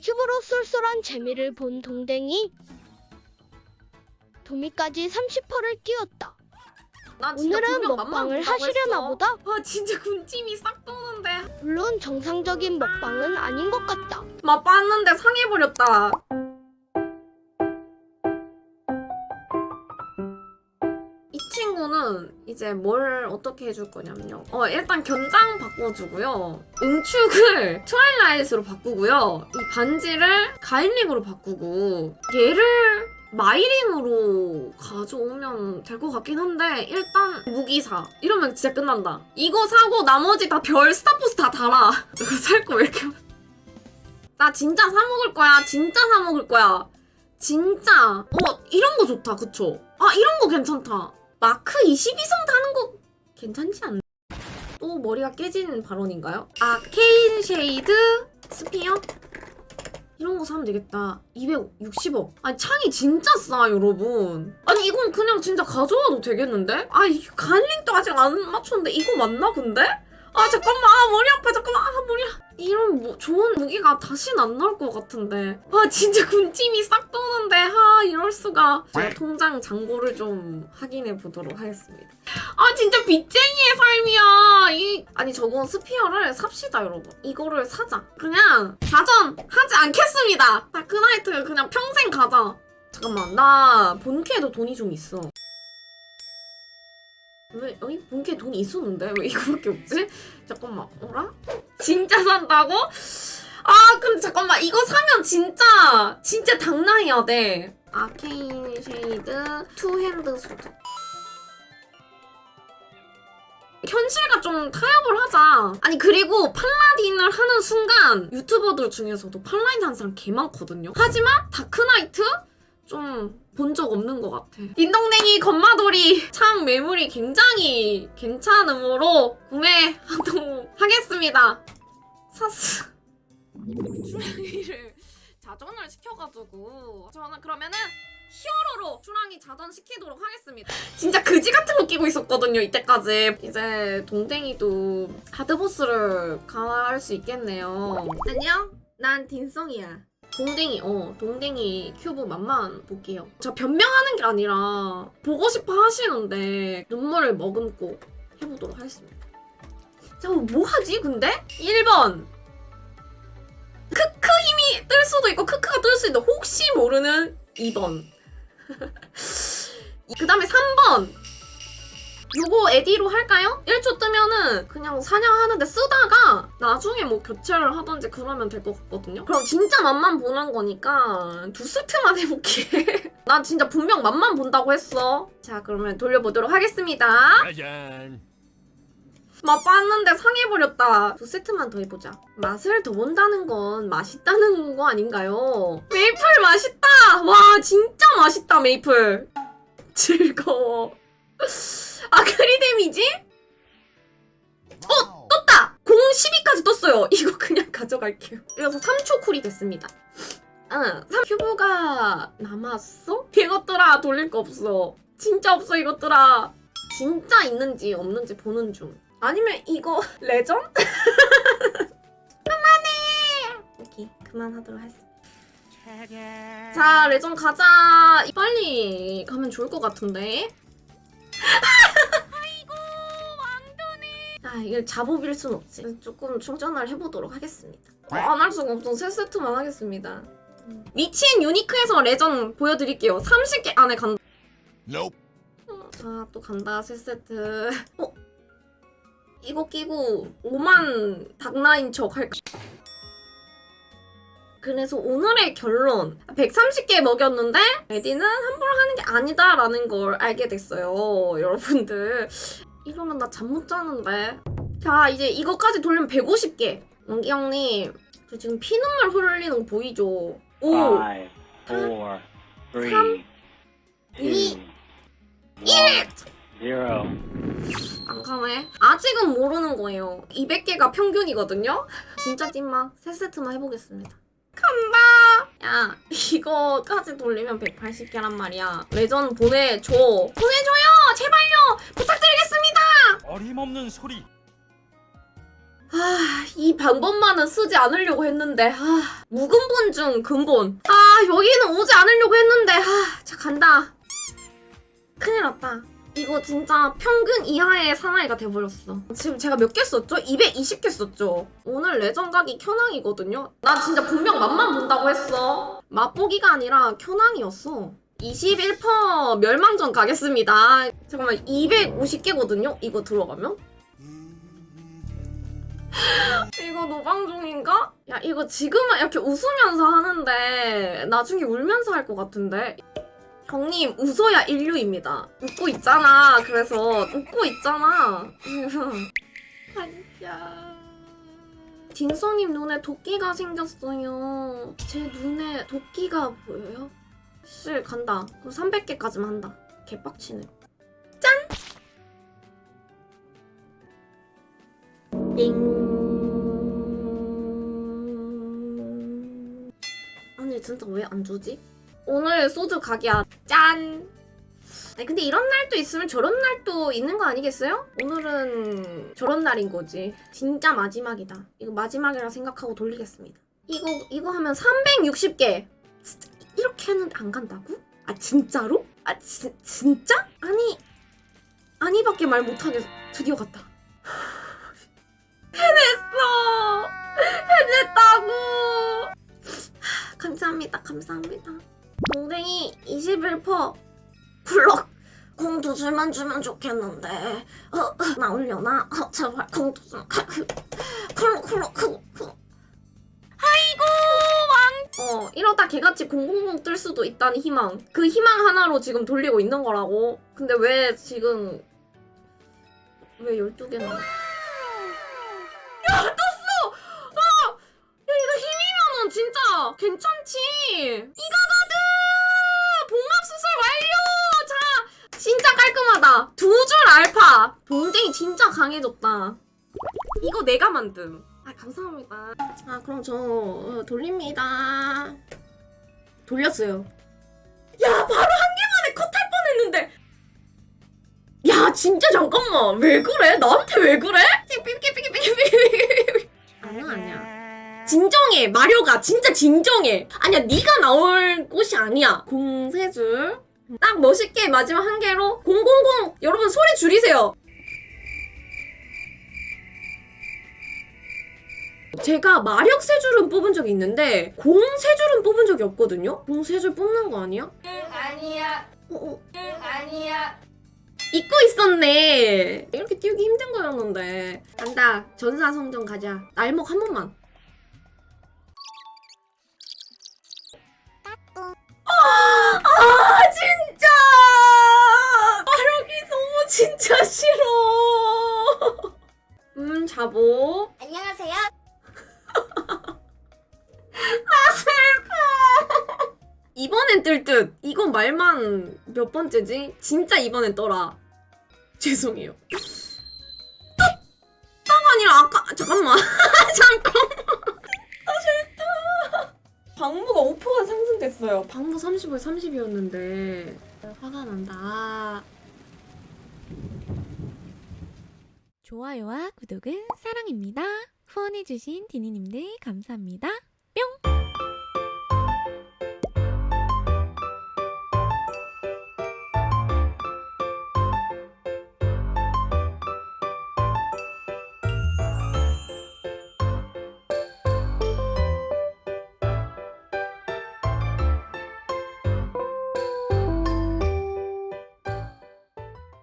유튜브로 쏠쏠한 재미를 본 동댕이 도미까지 30%를 띄웠다. 나 진짜 오늘은 분명 먹방을 본다고 하시려나 했어. 보다. 아 진짜 군침이 싹 도는데. 물론 정상적인 먹방은 아닌 것 같다. 막 빻는데 상해버렸다. 이제 뭘 어떻게 해줄 거냐면요. 어, 일단 견장 바꿔주고요. 응축을 트와일라이트로 바꾸고요. 이 반지를 가일링으로 바꾸고 얘를 마이링으로 가져오면 될 것 같긴 한데 일단 무기 사 이러면 진짜 끝난다. 이거 사고 나머지 다 별 스타포스 다 달아. 내가 살거 왜 이렇게. 나 진짜 사 먹을 거야. 진짜 사 먹을 거야. 진짜. 어, 이런 거 좋다. 그쵸? 아, 이런 거 괜찮다. 마크 22성 다는 거 괜찮지 않나? 또 머리가 깨진 발언인가요? 아케인 쉐이드 스피어? 이런 거 사면 되겠다. 260억. 아니, 창이 진짜 싸, 여러분. 아니, 이건 그냥 진짜 가져와도 되겠는데? 아, 이 갈링도 아직 안 맞췄는데, 이거 맞나, 근데? 아, 잠깐만. 아, 머리 아파. 잠깐만. 아, 머리 아파. 이런 뭐 좋은 무기가 다시는 안 나올 것 같은데. 아 진짜 군침이 싹 도는데. 아 이럴 수가. 제가 통장 잔고를 좀 확인해 보도록 하겠습니다. 아 진짜 빚쟁이의 삶이야. 이 아니 저거 스피어를 삽시다 여러분. 이거를 사자. 그냥 자전 하지 않겠습니다. 다크나이트 그냥 평생 가자. 잠깐만 나 본캐에도 돈이 좀 있어. 왜 여기 본캐 돈이 있었는데 왜 이거밖에 없지? 잠깐만 어라? 진짜 산다고? 아 근데 잠깐만 이거 사면 진짜 진짜 당나해야 돼 아케인 쉐이드 투핸드 소드 현실과 좀 타협을 하자 아니 그리고 팔라딘을 하는 순간 유튜버들 중에서도 팔라딘 하는 사람 개 많거든요 하지만 다크나이트 좀 본 적 없는 것 같아. 딘동댕이 건마돌이 창 매물이 굉장히 괜찮으므로 구매하도록 하겠습니다. 사스. 주랑이를 자전을 시켜가지고 저는 그러면은 히어로로 주랑이 자전 시키도록 하겠습니다. 진짜 그지 같은 거 끼고 있었거든요 이때까지. 이제 동댕이도 하드보스를 강화할 수 있겠네요. 안녕, 난 딘성이야. 동댕이, 어, 동댕이 큐브 맛만 볼게요. 저 변명하는 게 아니라 보고 싶어 하시는데 눈물을 머금고 해보도록 하겠습니다. 자, 그럼 뭐 하지, 근데? 1번. 크크 힘이 뜰 수도 있고, 크크가 뜰 수도 있는데, 혹시 모르는 2번. 그 다음에 3번. 요거 에디로 할까요? 1초 뜨면은 그냥 사냥하는데 쓰다가 나중에 뭐 교체를 하던지 그러면 될 것 같거든요. 그럼 진짜 맛만 보는 거니까 두 세트만 해볼게. 난 진짜 분명 맛만 본다고 했어. 자 그러면 돌려보도록 하겠습니다. 짜잔. 맛 봤는데 상해버렸다. 두 세트만 더 해보자. 맛을 더 본다는 건 맛있다는 거 아닌가요? 메이플 맛있다! 와, 진짜 맛있다, 메이플. 즐거워. 아크리 데미지? 어, 떴다! 공 12까지 떴어요. 이거 그냥 가져갈게요. 그래서 3초 쿨이 됐습니다. 응, 3 큐브가 남았어? 이것들아, 돌릴 거 없어. 진짜 없어, 이것들아. 진짜 있는지 없는지 보는 중. 아니면 이거 레전? 그만해! 오케이, 그만하도록 하겠습니다. 자, 레전 가자. 빨리 가면 좋을 것 같은데. 아이고, 왕도네. 아, 이걸 잡업일 순 없지. 조금 충전을 해보도록 하겠습니다. 안 할 수가 없어. 세 세트만 하겠습니다. 미친 유니크에서 레전 보여드릴게요. 30개 안에 간다. Nope. 자, 또 간다. 세 세트. 어? 이거 끼고 5만 닥나인 척 할까? 그래서 오늘의 결론 130개 먹였는데 에디는 함부로 하는 게 아니다 라는 걸 알게 됐어요 여러분들 이러면 나 잠 못 자는데 자 이제 이거까지 돌리면 150개 원기 형님 저 지금 피눈물 흘리는 거 보이죠? 오 Five, four, three, 삼, two, 이, one, zero. 안 가네. 아직은 모르는 거예요. 200개가 평균이거든요? 진짜 찐마. 세 세트만 해보겠습니다. 간다! 야, 이거까지 돌리면 180개란 말이야. 레전 보내줘. 보내줘요! 제발요! 부탁드리겠습니다! 어림없는 소리. 아, 이 방법만은 쓰지 않으려고 했는데, 아, 무근본 중 근본. 아, 여기는 오지 않으려고 했는데, 아, 자, 간다. 큰일 났다. 이거 진짜 평균 이하의 사나이가 돼버렸어. 지금 제가 몇 개 썼죠? 220개 썼죠? 오늘 레전각이 켜낭이거든요? 나 진짜 분명 맛만 본다고 했어. 맛보기가 아니라 켜낭이었어. 21% 멸망전 가겠습니다. 잠깐만, 250개거든요? 이거 들어가면? 이거 노방종인가? 야, 이거 지금은 이렇게 웃으면서 하는데, 나중에 울면서 할 것 같은데? 형님, 웃어야 인류입니다. 웃고 있잖아. 그래서, 웃고 있잖아. 진짜. 딘성님 눈에 도끼가 생겼어요. 제 눈에 도끼가 보여요? 실 간다. 그럼 300개까지만 한다. 개빡치네. 짠! 띵. 아니 진짜 왜 안 주지? 오늘 소주 각이야. 짠. 아니 근데 이런 날도 있으면 저런 날도 있는 거 아니겠어요? 오늘은 저런 날인 거지. 진짜 마지막이다. 이거 마지막이라 생각하고 돌리겠습니다. 이거 이거 하면 360개. 진짜 이렇게 했는데 안 간다고? 아 진짜로? 아 지, 진짜? 아니 아니밖에 말 못하게 드디어 갔다. 해냈어. 해냈다고. 하, 감사합니다. 감사합니다. 동댕이 21% 블럭 공 두 줄만 주면 좋겠는데 어, 어, 나올려나? 어, 제발 공두 좀 쿨러 쿨러 쿨러 아이고 왕 어, 이러다 개같이 000 뜰 수도 있다는 희망 그 희망 하나로 지금 돌리고 있는 거라고 근데 왜 지금 왜 12개나 야 떴어! 어! 야 이거 힘이면은 진짜 괜찮지! 봉합 수술 완료! 자, 진짜 깔끔하다. 두 줄 알파. 동쟁이 진짜 강해졌다. 이거 내가 만든. 아, 감사합니다. 아, 그럼 저 어, 돌립니다. 돌렸어요. 야, 바로 한 개만에 컷할 뻔했는데. 야, 진짜 잠깐만. 왜 그래? 나한테 왜 그래? 삐삐삐삐삐삐삐. 진정해 마려가 진짜 진정해 아니야 네가 나올 곳이 아니야 공 세 줄 딱 멋있게 마지막 한 개로 000 여러분 소리 줄이세요 제가 마력 세 줄은 뽑은 적이 있는데 공 세 줄은 뽑은 적이 없거든요 공 세 줄 뽑는 거 아니야? 아니야. 어, 어. 아니야. 잊고 있었네. 이렇게 띄우기 힘든 거였는데. 간다. 전사성전 가자. 날목 한 번만. 진짜 싫어. 음, 자보. 안녕하세요. 이번엔 뜰 듯. 이건 말만 몇 번째지? 진짜 이번엔 떠라. 죄송해요. 딱 아니라 아까 잠깐만. 잠깐만. 아 싫다. 방부가 5%가 상승됐어요. 방부 35에 30이었는데 화가 난다. 좋아요와 구독은 사랑입니다. 후원해주신 디니님들 감사합니다.